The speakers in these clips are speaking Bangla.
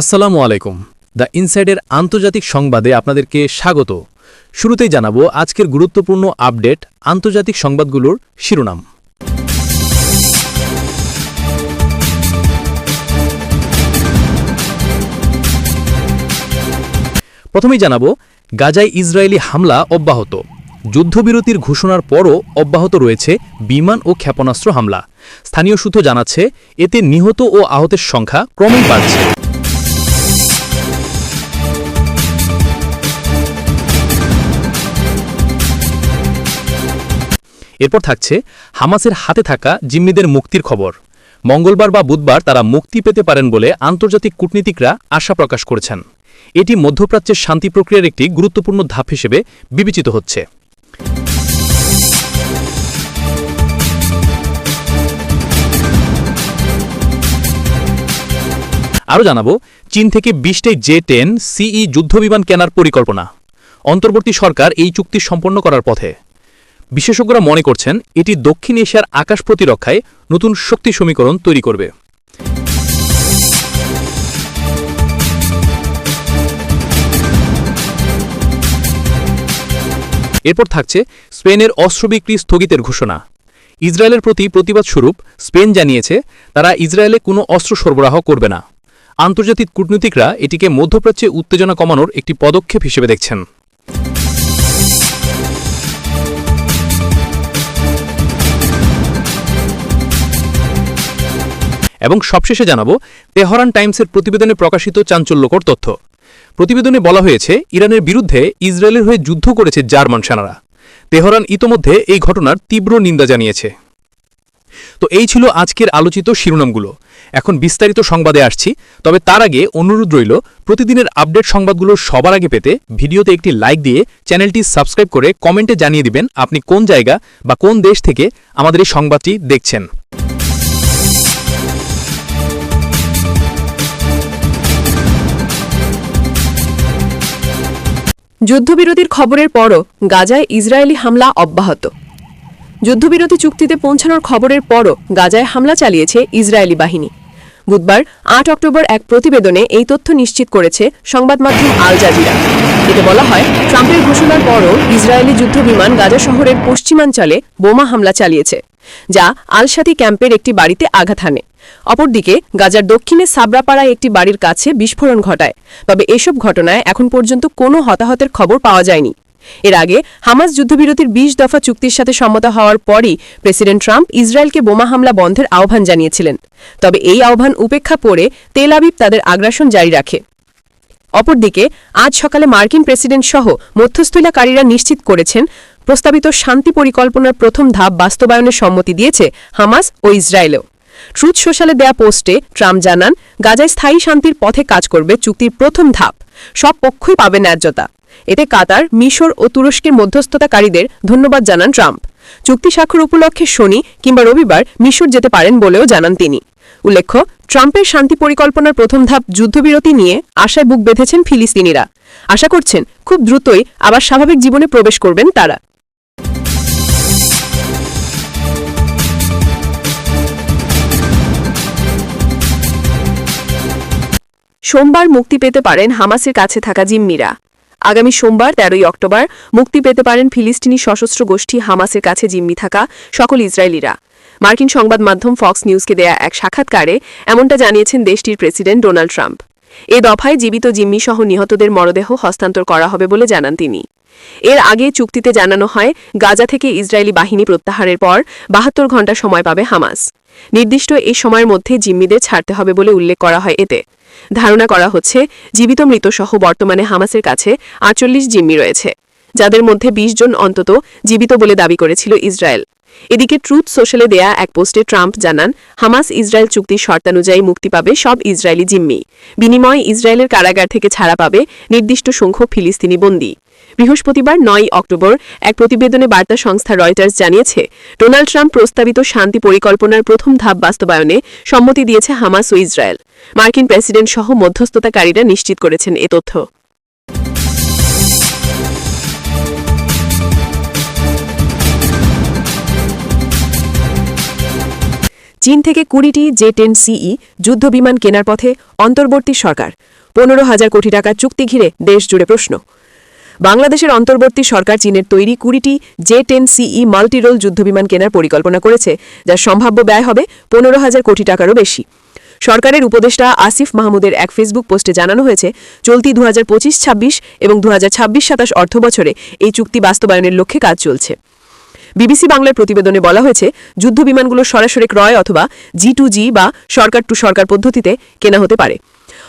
আসসালামু আলাইকুম। দ্য ইনসাইডের আন্তর্জাতিক সংবাদে আপনাদেরকে স্বাগত। শুরুতেই জানাব আজকের গুরুত্বপূর্ণ আপডেট আন্তর্জাতিক সংবাদগুলোর শিরোনাম। প্রথমেই জানাব, গাজায় ইসরায়েলি হামলা অব্যাহত। যুদ্ধবিরতির ঘোষণার পরও অব্যাহত রয়েছে বিমান ও ক্ষেপণাস্ত্র হামলা। স্থানীয় সূত্র জানাচ্ছে, এতে নিহত ও আহতের সংখ্যা ক্রমেই বাড়ছে। এরপর থাকছে হামাসের হাতে থাকা জিম্মিদের মুক্তির খবর। মঙ্গলবার বা বুধবার তারা মুক্তি পেতে পারেন বলে আন্তর্জাতিক কূটনীতিকরা আশা প্রকাশ করেছেন। এটি মধ্যপ্রাচ্যের শান্তি প্রক্রিয়ার একটি গুরুত্বপূর্ণ ধাপ হিসেবে বিবেচিত হচ্ছে। আরও জানাব, চীন থেকে বিশটাই জে টেন সিই যুদ্ধবিমান কেনার পরিকল্পনা। অন্তর্বর্তী সরকার এই চুক্তি সম্পন্ন করার পথে। বিশেষজ্ঞরা মনে করছেন এটি দক্ষিণ এশিয়ার আকাশ প্রতিরক্ষায় নতুন শক্তি সমীকরণ তৈরি করবে। এরপর থাকছে স্পেনের অস্ত্র বিক্রি স্থগিতের ঘোষণা। ইসরায়েলের প্রতি প্রতিবাদ স্বরূপ স্পেন জানিয়েছে, তারা ইসরায়েলে কোনো অস্ত্র সরবরাহ করবে না। আন্তর্জাতিক কূটনীতিকরা এটিকে মধ্যপ্রাচ্যে উত্তেজনা কমানোর একটি পদক্ষেপ হিসেবে দেখছেন। এবং সবশেষে জানাব, তেহরান টাইমসের প্রতিবেদনে প্রকাশিত চাঞ্চল্যকর তথ্য। প্রতিবেদনে বলা হয়েছে, ইরানের বিরুদ্ধে ইসরায়েলের হয়ে যুদ্ধ করেছে জার্মান সেনারা। তেহরান ইতোমধ্যে এই ঘটনার তীব্র নিন্দা জানিয়েছে। তো এই ছিল আজকের আলোচিত শিরোনামগুলো। এখন বিস্তারিত সংবাদে আসছি, তবে তার আগে অনুরোধ রইল, প্রতিদিনের আপডেট সংবাদগুলো সবার আগে পেতে ভিডিওতে একটি লাইক দিয়ে চ্যানেলটি সাবস্ক্রাইব করে কমেন্টে জানিয়ে দিবেন আপনি কোন জায়গা বা কোন দেশ থেকে আমাদের এই সংবাদটি দেখছেন। যুদ্ধবিরতির খবরের পরও গাজায় ইসরায়েলি হামলা অব্যাহত। যুদ্ধবিরতি চুক্তিতে পৌঁছানোর খবরের পরও গাজায় হামলা চালিয়েছে ইসরায়েলি বাহিনী। বুধবার আট অক্টোবর এক প্রতিবেদনে এই তথ্য নিশ্চিত করেছে সংবাদ মাধ্যম আল জাজিরা। এতে বলা হয়, ট্রাম্পের ঘোষণার পরও ইসরায়েলি যুদ্ধবিমান গাজা শহরের পশ্চিমাঞ্চলে বোমা হামলা চালিয়েছে, যা আলসাতি ক্যাম্পের একটি বাড়িতে আঘাত হানে। অপরদিকে গাজার দক্ষিণে সাবরাপাড়ায় একটি বাড়ির কাছে বিস্ফোরণ ঘটায়। তবে এসব ঘটনায় এখন পর্যন্ত কোনো হতাহতের খবর পাওয়া যায়নি। এর আগে হামাস যুদ্ধবিরতির ২০ দফা চুক্তির সাথে সম্মত হওয়ার পরই প্রেসিডেন্ট ট্রাম্প ইসরায়েলকে বোমা হামলা বন্ধের আহ্বান জানিয়েছিলেন। তবে এই আহ্বান উপেক্ষা করে তেল আবিব তাদের আগ্রাসন জারি রাখে। অপরদিকে আজ সকালে মার্কিন প্রেসিডেন্ট সহ মধ্যস্থিলাকারীরা নিশ্চিত করেছেন, প্রস্তাবিত শান্তি পরিকল্পনার প্রথম ধাপ বাস্তবায়নের সম্মতি দিয়েছে হামাস ও ইসরায়েলও। ট্রুথ সোশ্যালে দেয়া পোস্টে ট্রাম্প জানান, গাজায় স্থায়ী শান্তির পথে কাজ করবে চুক্তির প্রথম ধাপ। সব পক্ষই পাবে ন্যায্যতা। এতে কাতার, মিশর ও তুরস্কের মধ্যস্থতাকারীদের ধন্যবাদ জানান ট্রাম্প। চুক্তি স্বাক্ষর উপলক্ষে শনি কিংবা রবিবার মিশর যেতে পারেন বলেও জানান তিনি। উল্লেখ্য, ট্রাম্পের শান্তি পরিকল্পনার প্রথম ধাপ যুদ্ধবিরতি নিয়ে আশায় বুক বেঁধেছেন ফিলিস্তিনিরা। আশা করছেন, খুব দ্রুতই আবার স্বাভাবিক জীবনে প্রবেশ করবেন তারা। সোমবার মুক্তি পেতে পারেন হামাসের কাছে থাকা জিম্মিরা। আগামী সোমবার, তেরোই অক্টোবর, মুক্তি পেতে পারেন ফিলিস্তিনি সশস্ত্র গোষ্ঠী হামাসের কাছে জিম্মি থাকা সকল ইসরায়েলিরা। মার্কিন সংবাদ মাধ্যম ফক্স নিউজকে দেয়া এক সাক্ষাৎকারে এমনটা জানিয়েছেন দেশটির প্রেসিডেন্ট ডোনাল্ড ট্রাম্প। এ দফায় জীবিত জিম্মি সহ নিহতদের মরদেহ হস্তান্তর করা হবে বলে জানান তিনি। এর আগে চুক্তিতে জানানো হয়, গাজা থেকে ইসরায়েলি বাহিনী প্রত্যাহারের পর বাহাত্তর ঘণ্টা সময় পাবে হামাস। নির্দিষ্ট এই সময়ের মধ্যে জিম্মিদের ছাড়তে হবে বলে উল্লেখ করা হয় এতে। ধারণা করা হচ্ছে, জীবিত মৃতসহ বর্তমানে হামাসের কাছে আটচল্লিশ জিম্মি রয়েছে, যাদের মধ্যে ২০ জন অন্তত জীবিত বলে দাবি করেছিল ইসরায়েল। এদিকে ট্রুথ সোশ্যালে দেয়া এক পোস্টে ট্রাম্প জানান, হামাস ইসরায়েল চুক্তির শর্তানুযায়ী মুক্তি পাবে সব ইসরায়েলি জিম্মি। বিনিময়ে ইসরায়েলের কারাগার থেকে ছাড়া পাবে নির্দিষ্ট সংখ্যক ফিলিস্তিনি বন্দী। বৃহস্পতিবার নয় অক্টোবর এক প্রতিবেদনে বার্তা সংস্থা রয়টার্স জানিয়েছে, ডোনাল্ড ট্রাম্প প্রস্তাবিত শান্তি পরিকল্পনার প্রথম ধাপ বাস্তবায়নে সম্মতি দিয়েছে হামাস ও ইসরায়েল। মার্কিন প্রেসিডেন্ট সহ মধ্যস্থতাকারীরা নিশ্চিত করেছেন এ তথ্য। চীন থেকে কুড়িটি জে টেন সিই যুদ্ধবিমান কেনার পথে অন্তর্বর্তী সরকার। পনেরো হাজার কোটি টাকার চুক্তি ঘিরে দেশ জুড়ে প্রশ্ন। বাংলাদেশের অন্তর্বর্তী সরকার চীনের তৈরি কুড়িটি জে টেন সিই মাল্টিরোল যুদ্ধবিমান কেনার পরিকল্পনা করেছে, যার সম্ভাব্য ব্যয় হবে পনেরো হাজার কোটি টাকারও বেশি। সরকারের উপদেষ্টা আসিফ মাহমুদের এক ফেসবুক পোস্টে জানানো হয়েছে, চলতি দু হাজার পঁচিশ ছাব্বিশ এবং দু হাজার ছাব্বিশ সাতাশ অর্থবছরে এই চুক্তি বাস্তবায়নের লক্ষ্যে কাজ চলছে। বিবিসি বাংলার প্রতিবেদনে বলা হয়েছে, যুদ্ধবিমানগুলো সরাসরি ক্রয় অথবা জি টু জি বা সরকার টু সরকার পদ্ধতিতে কেনা হতে পারে।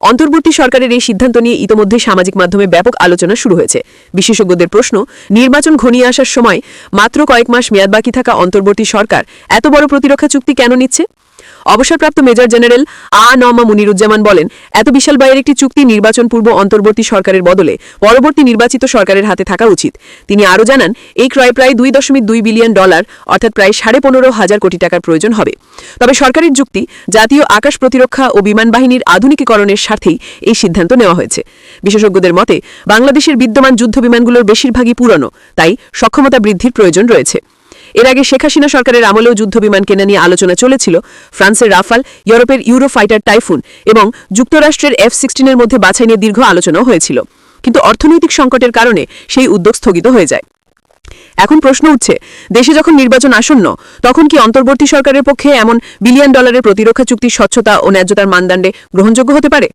অন্তর্বর্তী সরকারের এই সিদ্ধান্ত নিয়ে ইতোমধ্যে সামাজিক মাধ্যমে ব্যাপক আলোচনা শুরু হয়েছে। বিশেষজ্ঞদের প্রশ্ন, নির্বাচন ঘনিয়ে আসার সময় মাত্র কয়েক মাস মেয়াদ বাকি থাকা অন্তর্বর্তী সরকার এত বড় প্রতিরক্ষা চুক্তি কেন নিচ্ছে? অবসরপ্রাপ্ত মেজর জেনারেল আ নমা মুনিরুজ্জামান বলেন, এত বিশাল ব্যয়ের একটি চুক্তি নির্বাচন পূর্ব অন্তর্বর্তী সরকারের বদলে পরবর্তী নির্বাচিত সরকারের হাতে থাকা উচিত। তিনি আরও জানান, এই ক্রয় প্রায় দুই দশমিক দুই বিলিয়ন ডলার, অর্থাৎ প্রায় সাড়ে পনেরো হাজার কোটি টাকার প্রয়োজন হবে। তবে সরকারের যুক্তি, জাতীয় আকাশ প্রতিরক্ষা ও বিমান বাহিনীর আধুনিকীকরণের স্বার্থেই এই সিদ্ধান্ত নেওয়া হয়েছে। বিশেষজ্ঞদের মতে, বাংলাদেশের বিদ্যমান যুদ্ধ বিমানগুলোর বেশিরভাগই পুরনো, তাই সক্ষমতা বৃদ্ধির প্রয়োজন রয়েছে। এর আগে শেখ হাসিনা সরকারের আমলেও যুদ্ধবিমান কেনা নিয়ে আলোচনা চলেছিল ফ্রান্সের রাফাল, ইউরোপের ইউরো ফাইটার টাইফুন এবং যুক্তরাষ্ট্রের এফ সিক্সটিনের মধ্যে বাছাই নিয়ে দীর্ঘ আলোচনাও হয়েছিল। কিন্তু অর্থনৈতিক সংকটের কারণে সেই উদ্যোগ স্থগিত হয়ে যায়। এখন প্রশ্ন উঠছে, দেশে যখন নির্বাচন আসন্ন, তখন কি অন্তর্বর্তী সরকারের পক্ষে এমন বিলিয়ন ডলারের প্রতিরক্ষা চুক্তির স্বচ্ছতা ও ন্যায্যতার মানদণ্ডে গ্রহণযোগ্য হতে পারে?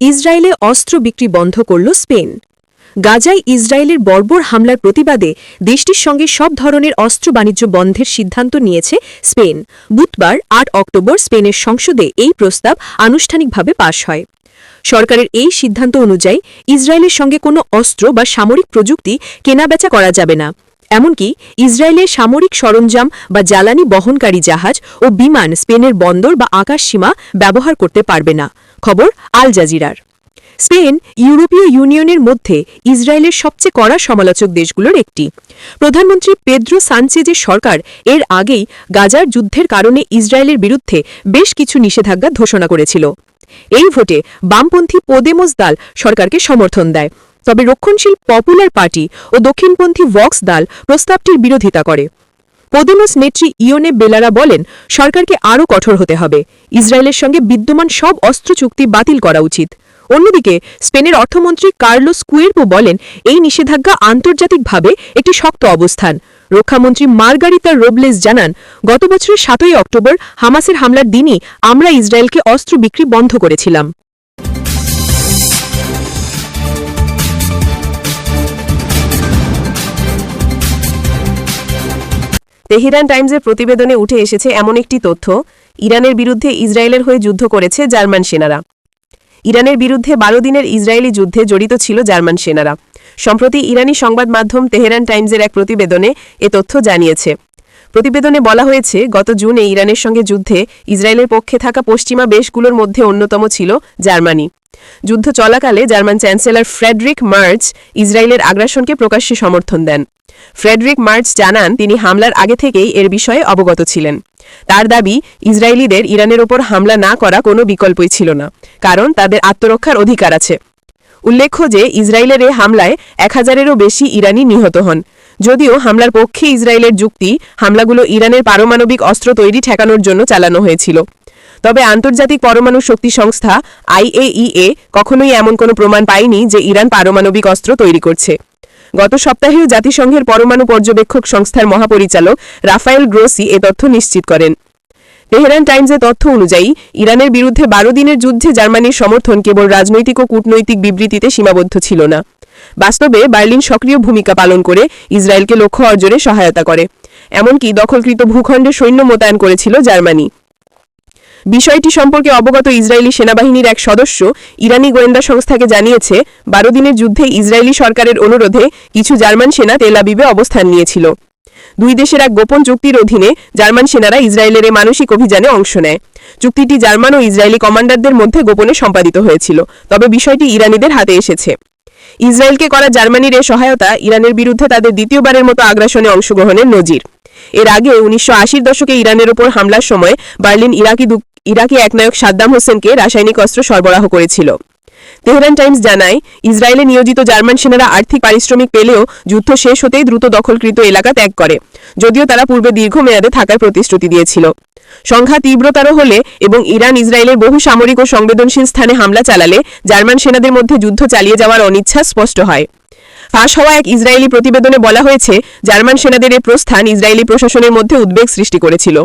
ইসরায়েলে অস্ত্র বিক্রি বন্ধ করল স্পেন। গাজায় ইসরায়েলের বর্বর হামলার প্রতিবাদে দেশটির সঙ্গে সব ধরনের অস্ত্র বাণিজ্য বন্ধের সিদ্ধান্ত নিয়েছে স্পেন। বুধবার, আট অক্টোবর, স্পেনের সংসদে এই প্রস্তাব আনুষ্ঠানিকভাবে পাশ হয়। সরকারের এই সিদ্ধান্ত অনুযায়ী ইসরায়েলের সঙ্গে কোনো অস্ত্র বা সামরিক প্রযুক্তি কেনাবেচা করা যাবে না। এমনকি ইসরায়েলের সামরিক সরঞ্জাম বা জ্বালানি বহনকারী জাহাজ ও বিমান স্পেনের বন্দর বা আকাশসীমা ব্যবহার করতে পারবে না। খবর আল জাজিরার। স্পেন ইউরোপীয় ইউনিয়নের মধ্যে ইসরায়েলের সবচেয়ে কড়া সমালোচক দেশগুলোর একটি। প্রধানমন্ত্রী পেদ্রো সানচেজের সরকার এর আগেই গাজার যুদ্ধের কারণে ইসরায়েলের বিরুদ্ধে বেশ কিছু নিষেধাজ্ঞা ঘোষণা করেছিল। এই ভোটে বামপন্থী পোদেমোস দাল সরকারকে সমর্থন দেয়। তবে রক্ষণশীল পপুলার পার্টি ও দক্ষিণপন্থী ভক্স দাল প্রস্তাবটির বিরোধিতা করে। পোদেমোস নেত্রী ইওনে বেলারা বলেন, সরকারকে আরও কঠোর হতে হবে। ইসরায়েলের সঙ্গে বিদ্যমান সব অস্ত্র চুক্তি বাতিল করা উচিত। অন্যদিকে, স্পেনের অর্থমন্ত্রী কার্লোস কুয়েরপো বলেন, এই নিষেধাজ্ঞা আন্তর্জাতিকভাবে একটি শক্ত অবস্থান। রক্ষামন্ত্রী মার্গারিতা রোবলেস জানান, গত বছরের সাতই অক্টোবর হামাসের হামলার দিনই আমরা ইসরায়েলকে অস্ত্র বিক্রি বন্ধ করেছিলাম। তেহরান টাইমসের প্রতিবেদনে উঠে এসেছে এমন একটি তথ্য। ইরানের বিরুদ্ধে ইসরায়েলের হয়ে যুদ্ধ করেছে জার্মান সেনারা। ইরানের বিরুদ্ধে বারো দিনের ইসরায়েলি যুদ্ধে জড়িত ছিল জার্মান সেনারা। সম্প্রতি ইরানি সংবাদ মাধ্যম তেহরান টাইমসের এক প্রতিবেদনে এ তথ্য জানিয়েছে। প্রতিবেদনে বলা হয়েছে, গত জুনে ইরানের সঙ্গে যুদ্ধে ইসরায়েলের পক্ষে থাকা পশ্চিমা দেশগুলোর মধ্যে অন্যতম ছিল জার্মানি। যুদ্ধ চলাকালে জার্মান চ্যান্সেলর ফ্রেডরিক মার্চ ইসরায়েলের আগ্রাসনকে প্রকাশ্যে সমর্থন দেন। ফ্রেডরিক মার্চ জানান, তিনি হামলার আগে থেকেই এর বিষয়ে অবগত ছিলেন। তার দাবি, ইসরায়েলিদের ইরানের ওপর হামলা না করা কোনো বিকল্পই ছিল না, কারণ তাদের আত্মরক্ষার অধিকার আছে। উল্লেখ্য যে, ইসরায়েলের এ হামলায় এক হাজারেরও বেশি ইরানি নিহত হন। যদিও হামলার পক্ষে ইসরায়েলের যুক্তি, হামলাগুলো ইরানের পারমাণবিক অস্ত্র তৈরি ঠেকানোর জন্য চালানো হয়েছিল। তবে আন্তর্জাতিক পরমাণু শক্তি সংস্থা আইএইএ কখনোই এমন কোনো প্রমাণ পায়নি যে ইরান পারমাণবিক অস্ত্র তৈরি করছে। গত সপ্তাহেও জাতিসংঘের পরমাণু পর্যবেক্ষক সংস্থার মহাপরিচালক রাফায়েল গ্রোসি এ তথ্য নিশ্চিত করেন। তেহরান টাইমসের তথ্য অনুযায়ী, ইরানের বিরুদ্ধে বারো দিনের যুদ্ধে জার্মানির সমর্থন কেবল রাজনৈতিক ও কূটনৈতিক বিবৃতিতে সীমাবদ্ধ ছিল না। বাস্তবে বার্লিন সক্রিয় ভূমিকা পালন করে ইসরায়েলকে লক্ষ্য অর্জনে সহায়তা করে। এমনকি দখলকৃত ভূখণ্ডে সৈন্য মোতায়েন করেছিল জার্মানি। বিষয়টি সম্পর্কে অবগত ইসরায়েলি সেনাবাহিনীর এক সদস্য ইরানি গোয়েন্দা সংস্থাকে জানিয়েছে, বারো দিনের যুদ্ধে ইসরায়েলি সরকারের অনুরোধে কিছু জার্মান সেনা তেলাবিবে অবস্থান নিয়েছিল। দুই দেশের এক গোপন চুক্তির অধীনে জার্মান সেনারা ইসরায়েলের মানসিক অভিযানে অংশ নেয়। চুক্তিটি জার্মান ও ইসরায়েলি কমান্ডারদের মধ্যে গোপনে সম্পাদিত হয়েছিল, তবে বিষয়টি ইরানিদের হাতে এসেছে। ইসরায়েলকে করা জার্মানির এ সহায়তা ইরানের বিরুদ্ধে তাদের দ্বিতীয়বারের মতো আগ্রাসনে অংশগ্রহণের নজির। এর আগে উনিশশো দশকে ইরানের ওপর হামলার সময় বার্লিন ইরাকি ইরাকি একনায়ক সাদ্দাম হোসেনকে রাসায়নিক অস্ত্র সরবরাহ করেছিল। তেহরান টাইমস জানায়, ইসরায়েলে নিয়োজিত জার্মান সেনারা আর্থিক পারিশ্রমিক পেলেও যুদ্ধ শেষ হতেই দ্রুত দখলকৃত এলাকা ত্যাগ করে, যদিও তারা পূর্বে দীর্ঘমেয়াদে থাকার প্রতিশ্রুতি দিয়েছিল। সংখ্যা তীব্রতর হলে এবং ইরান ইসরায়েলের বহু সামরিক ও সংবেদনশীল স্থানে হামলা চালালে জার্মান সেনাদের মধ্যে যুদ্ধ চালিয়ে যাওয়ার অনিচ্ছা স্পষ্ট হয়। ফাঁস হওয়া এক ইসরায়েলি প্রতিবেদনে বলা হয়েছে, জার্মান সেনাদের এই প্রস্থান ইসরায়েলি প্রশাসনের মধ্যে উদ্বেগ সৃষ্টি করেছিল।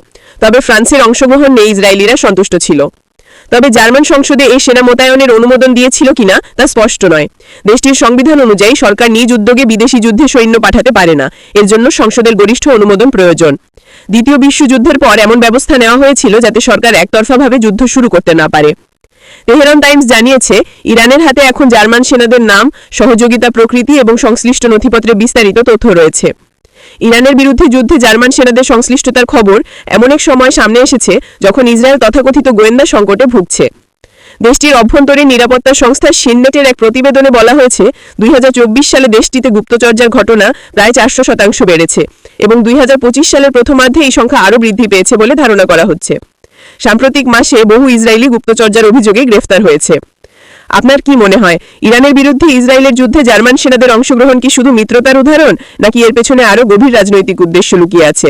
তবে ফ্রান্সের অংশগ্রহণ নিয়ে ইসরায়েলিরা সন্তুষ্ট ছিল। তবে জার্মান সংসদে এই সেনা মোতায়েনের অনুমোদন দিয়েছিল কিনা তা স্পষ্ট নয়। দেশটির সংবিধান অনুযায়ী সরকার নিজ উদ্যোগে বিদেশি যুদ্ধে সৈন্য পাঠাতে পারে না। এর জন্য সংসদের গরিষ্ঠ অনুমোদন প্রয়োজন। দ্বিতীয় বিশ্বযুদ্ধের পর এমন ব্যবস্থা নেওয়া হয়েছিল যাতে সরকার একতরফাভাবে যুদ্ধ শুরু করতে না পারে। তেহরান টাইমস জানিয়েছে, ইরানের হাতে এখন জার্মান সেনাদের নাম, সহযোগিতা প্রকৃতি এবং সংশ্লিষ্ট নথিপত্রে বিস্তারিত তথ্য রয়েছে। ইরানের বিরুদ্ধে যুদ্ধে জার্মান সেনাদের সংশ্লিষ্টতার খবর এমন এক সময় সামনে এসেছে যখন ইসরায়েল তথাকথিত গোয়েন্দা সংকটে ভুগছে। দেশটির অভ্যন্তরীণ নিরাপত্তা সংস্থা সিননেটের এক প্রতিবেদনে বলা হয়েছে, দুই হাজার চব্বিশ সালে দেশটিতে গুপ্তচর্যার ঘটনা প্রায় চারশো শতাংশ বেড়েছে এবং দুই হাজার পঁচিশ সালের প্রথমার্ধে এই সংখ্যা আরও বৃদ্ধি পেয়েছে বলে ধারণা করা হচ্ছে। সাম্প্রতিক মাসে বহু ইসরায়েলি গুপ্তচর্যার অভিযোগে গ্রেফতার হয়েছে। আপনার কি মনে হয়, ইরানের বিরুদ্ধে ইসরায়েলের যুদ্ধে জার্মান সেনাদের অংশগ্রহণ কি শুধু মিত্রতার উদাহরণ, নাকি এর পেছনে আরও গভীর রাজনৈতিক উদ্দেশ্য লুকিয়ে আছে?